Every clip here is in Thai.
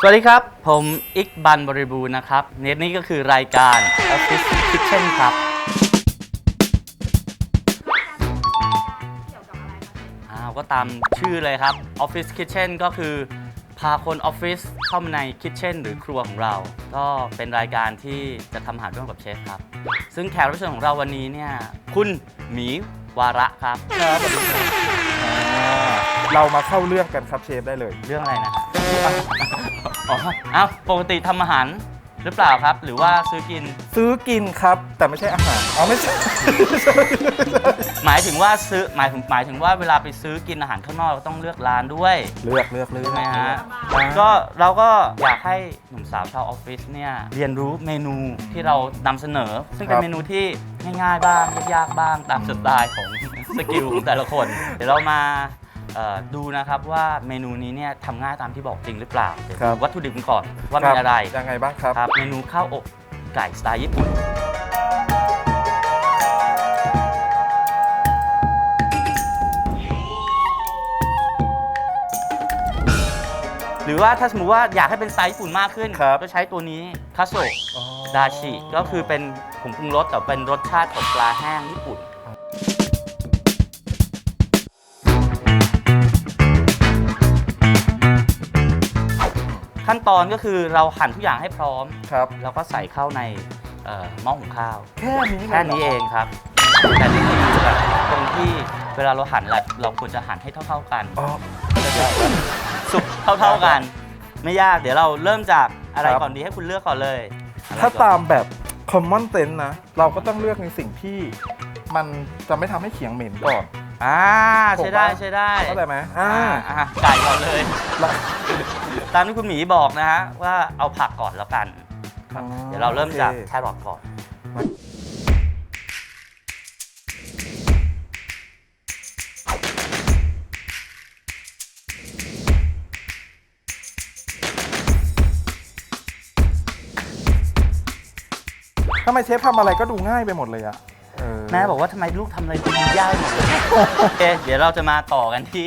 สวัสดีครับ ผมอิกบันบริบูรณ์นะครับ เนตนี้ก็คือรายการ Office Kitchen ครับอ้าวก็ตามชื่อเลยครับ Office Kitchen ก็คือ พาคนออฟฟิศเข้ามาในคิทเช่นหรือครัวของเรา ก็เป็นรายการที่จะทำอาหารร่วมกับเชฟครับ ซึ่งแขกรับเชิญของเราวันนี้เนี่ย คุณหมีวาระครับ ครับเรามาเข้าเรื่องกันครับเชฟได้เลย เรื่องอะไรนะครับ อ๋อเอ้าปกติทำอาหารหรือเปล่าครับ หรือว่าซื้อกิน ซื้อกินครับ แต่ไม่ใช่อาหารอ๋อไม่ใช่หมายถึงว่าซื้อหมายถึงหมายถึงว่าเวลาไปซื้อกินอาหารข้างนอกเราต้องเลือกร้านด้วยเลือกเลือกเลือก ใช่ไหมฮะอ่าก็เราก็อยากให้หนุ่มสาวชาวออฟฟิศเนี่ยเรียนรู้เมนูที่เรานำเสนอ ซึ่งเป็นเมนูที่ง่ายๆบ้างยากๆบ้างตามสไตล์ของสกิลของแต่ละคน เดี๋ยวเรามา เอ่อดูนะครับว่าเมนูนี้เนี่ยทำง่ายตามที่บอกจริงหรือเปล่าเดี๋ยวดูวัตถุดิบกันก่อนว่าคมีบอะไรยังไงบ้างครับ ครับเมนูข้าวอบไก่สไตล์ญี่ปุ่น หรือว่าถ้าสมมติว่าอยากให้เป็นสไตล์ญี่ปุ่นมากขึ้น ครับ ก็ใช้ตัวนี้คาโซะอ๋อดาชิก็คือเป็นผงปรุงรสแต่เป็นรสชาติของปลาแห้งญี่ปุ่น ขั้นตอนก็คือเราหั่นทุกอย่างให้พร้อม ครับ แล้วก็ใส่เข้าในเอ่อหม้อหุงข้าว แค่นี้แค่นี้เองครับ แต่ที่จริงคือแบบตรงที่เวลาเราหั่นแหละเราควรจะหั่นให้เท่า ๆกัน อ๋อ สุกเท่าๆกัน ไม่ยากเดี๋ยวเราเริ่มจากอะไรครับ ก่อนดีให้คุณเลือกก่อนเลยอะไรถ้าก่อน ตามแบบ common sense นะ เราก็ต้องเลือกในสิ่งที่มันจะไม่ทำให้เขียงเหม็นก่อน อ่าใช้ได้ใช้ได้เข้าใจไหมอ่าอ่าอะไก่ก่อนเลย แล้ว ตามที่คุณหมีบอกนะฮะว่าเอาผักก่อนแล้วกันอ๋อเดี๋ยวเราเริ่มจากโอแคเครอทก่อน ทำไมเชฟทำอะไรก็ดูง่ายไปหมดเลยอะเออ แม่บอกว่าทำไมลูกทำอะไรดูยากหมดเลยโอเคเดี๋ยวเราจะมาต่อกันที่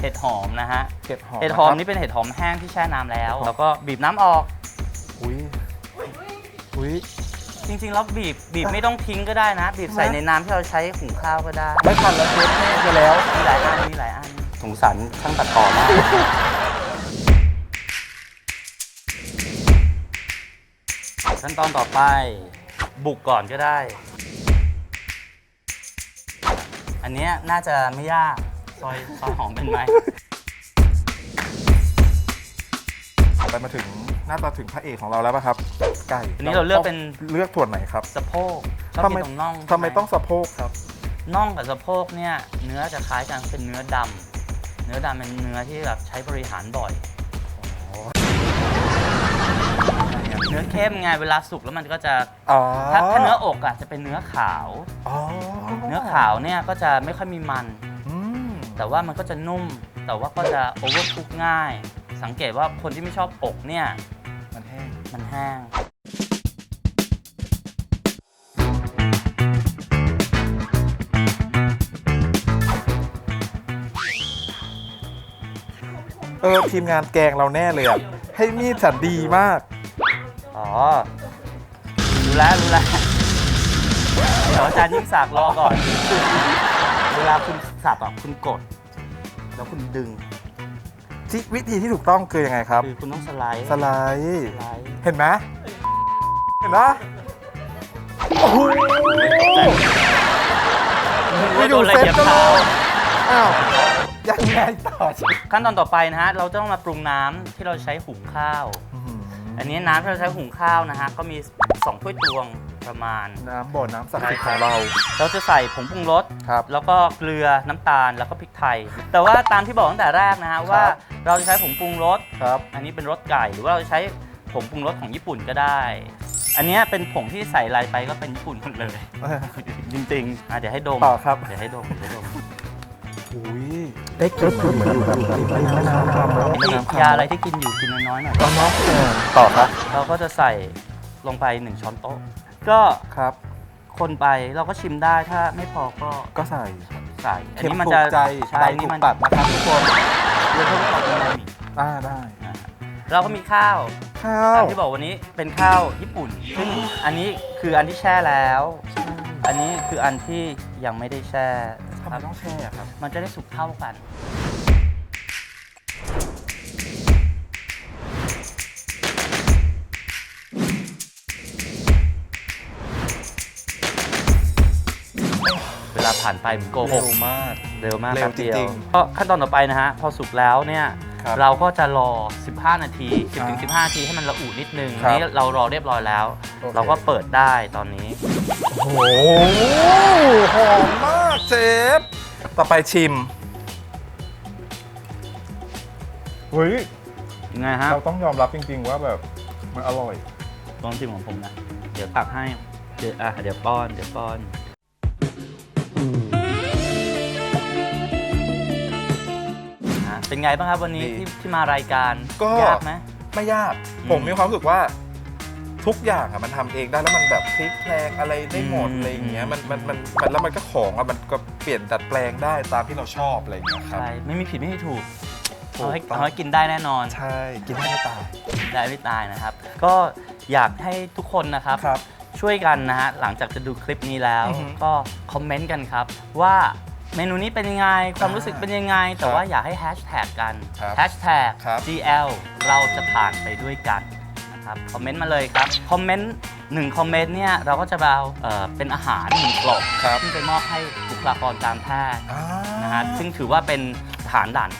เห็ดหอมนะฮะเห็ดหอมเห็ดหอมะนี่เป็นเห็ดหอมแห้งที่แช่น้ำแล้ว แล้วก็บีบน้ำออกอุ้ยอุ้ยจริงๆแล้วบีบบีบไม่ต้องทิ้งก็ได้นะ บีบใส่ฮะในน้ำที่เราใช้หุงข้าวก็ได้ไม่ทันแล้วเชฟแห้งไปแล้วมีหลายอันมีหลายอันสงสารช่างตัดต่อมากขั้นตอนต่อไปบุกก่อนก็ได้ อันเนี้ยน่าจะไม่ยากซอยซอยหอมเป็นไหม ไปมาถึงหน้าตาถึงพระเอกของเราแล้วป่ะครับ ไก่อันนี้เราเลือกเป็น เลือกส่วนไหนครับสะโพกชอบทำกิไมนตรงน่องทำไมใช่หต้องสะโพกครับ น่องกับสะโพกเนี่ยเนื้อจะคล้ายกันเป็นเนื้อดำเนื้อดำเป็นเนื้อที่แบบใช้บริหารบ่อย เนื้อเข้มไงเวลาสุกแล้วมันก็จะอ๋อถ้าถ้าเนื้ออกอะจะเป็นเนื้อขาว อ๋อเนื้อขาวเนี่ยก็จะไม่ค่อยมีมัน อืมแต่ว่ามันก็จะนุ่ม แต่ว่าก็จะโอเวอร์คุกง่าย สังเกตว่าคนที่ไม่ชอบอกเนี่ยมันแห้ง มันแห้ง เออทีมงานแกงเราแน่เลยอะ ให้มีดฉันดีมาก อ๋อ รู้แล้วรู้แล้วเดี๋ยวอาจารย์ยิ่งศักดิ์รอก่อน เวลาคุณสับอะคุณกด แล้วคุณดึง ที่วิธีที่ถูกต้องคือยังไงครับ คือคุณต้องสไลด์สไลด์สไลด์เห็นไหมเห็นไหมโอ้โหโดนละเอียดเท้าอ้าวยังไงต่อ ขั้นตอนต่อไปนะฮะ เราจะต้องมาปรุงน้ำที่เราใช้หุงข้าว อื้อหืออันนี้น้ำที่เราใช้หุงข้าวนะฮะก็มี 2 ถ้วยตวงประมาณ น้ำบ่อน้ำศักดิ์สิทธิ์ของเราเราจะใส่ผงปรุงรส ครับ แล้วก็เกลือน้ำตาลแล้วก็พริกไทย แต่ว่าตามที่บอกตั้งแต่แรกนะฮะว่าเราจะใช้ผงปรุงรส ครับ อันนี้เป็นรสไก่ หรือว่าเราจะใช้ผงปรุงรสของญี่ปุ่นก็ได้ อันเนี้ยเป็นผงที่ใส่ลายไปก็เป็นญี่ปุ่นหมดเลย จริงๆอะเดี๋ยวให้ดม ต่อครับ เดี๋ยวให้ดมเดี๋ยวให้ดม อุ้ยได้กลิ่นเหมือนอยู่แบบริมแม่น้ำครับนี่ยาอะไรที่กินอยู่กินน้อยๆหน่อยตอนน้องต่อครับ เราก็จะใส่ลงไป1ช้อนโต๊ะ ก็ครับ คนไปเราก็ชิมได้ถ้าไม่พอก็ก็ใส่ใส่อันเค็มนี้มันจะใจใช่นถูนี้กมันตัดนะครับทุกคนเรียกว่าเป็นอูมามิอ่าได้เราก็มีข้าวข้าวที่บอกวันนี้เป็นข้าวญี่ปุ่น ซึ่งอันนี้คืออันที่แช่แล้ว อันนี้คืออันที่ยังไม่ได้แช่ ทำคไมรับต้องแช่อะครับ มันจะได้สุกเท่ากัน เวลาผ่านไปผมโกหเร็กวมาก เร็วมากเร็วแป๊บเดียจริวงก็ขั้นตอนต่อไปนะฮะ พอสุกแล้วเนี่ย ครับเราก็จะรอ 15 นาทีอ่า10-15 นาทีให้มันระอุนิดนึงครับนี้เรารอเรียบร้อยแล้ว โอเค เราก็เปิดได้ตอนนี้ โอ้โหหอมมากเชฟ ต่อไปชิม เฮ้ย ยังไงฮะเราต้องยอมรับจริง ๆ ว่าแบบมันอร่อย ลองชิมของผมนะ เดี๋ยวตักให้ เดี๋ยวอะเดี๋ยวป้อน เดี๋ยวป้อนอะเป็นไงบ้างครับวันนี้ดี ที่ที่มารายการ ก็ยากไหม ไม่ยาก อืม ผมมีความรู้สึกว่า ทุกอย่างอะมันทำเองได้แล้วมันแบบพลิกแพลงอะไรได้หมดอืม อะไรอย่างเงี้ยมันมันมันมันแล้วมันก็ของอะมันก็เปลี่ยนดัดแปลงได้ตามที่เราชอบอะไรอย่างเงี้ยครับ ใช่ไม่มีผิดไม่มีถูกถูกเอาให้ต้อง เอาให้กินได้แน่นอนใช่กินให้ไม่ตาย ได้ไม่ตายนะครับ ก็อยากให้ทุกคนนะครับครับ ช่วยกันนะฮะหลังจากจะดูคลิปนี้แล้ว อือฮึก็คอมเมนต์กันครับ ว่าเมนูนี้เป็นยังไง ความรู้สึกเป็นยังไง แต่ครับว่าอยากให้แฮชแท็กกันครับแฮชแท็ก ครับ GL เราจะผ่านไปด้วยกันนะ ครับคอมเมนต์มาเลยครับคอมเมนต์หนึ่งคอมเมนต์เนี่ยเราก็จะเอาเอ่อเป็นอาหารหนึ่งกล่องครับที่งไปมอบให้บุคลากรการแพทย์อ่า นะฮะซึ่งถือว่าเป็นฐานด่าน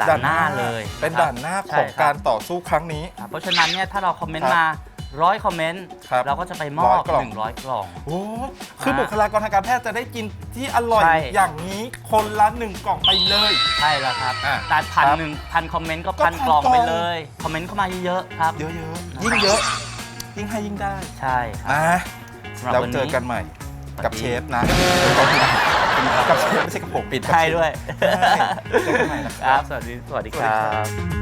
ด่านหน้าเลยเป็นนะครับด่านหน้าขใช่องครับ การต่อสู้ครั้งนี้ ครับเพราะฉะนั้นเนี่ยถ้าเราคอมเมนครัต์บมา ร้อยคอมเมนต์ครับเราก็จะไปมอบร้อยกล่อง 100 กล่อง โอ้คือบุคลากรทางการแพทย์จะได้กินที่อร่อย ใช่ อย่างนี้คนละหนึ่งกล่องไปเลย ใช่แล้วครับอะแต่พันครับ หนึ่งพันคอมเมนต์ก็ก็พันพันกล่องกล่อง ไปเลย คอมเมนต์เข้ามาเยอะๆครับเยอะๆ ยิ่งเยอะ ยิ่งให้ยิ่งได้ใช่ครับนะสำหรับแล้ววันเจนี้อกันใหม่สวัสดีกับเชฟนะกับเชฟไม่ใช่กับผมปิดใช่ด้วยใช่เจอกันใหม่นะครับ ครับ สวัสดี สวัสดีคสวัสดีรัครับบ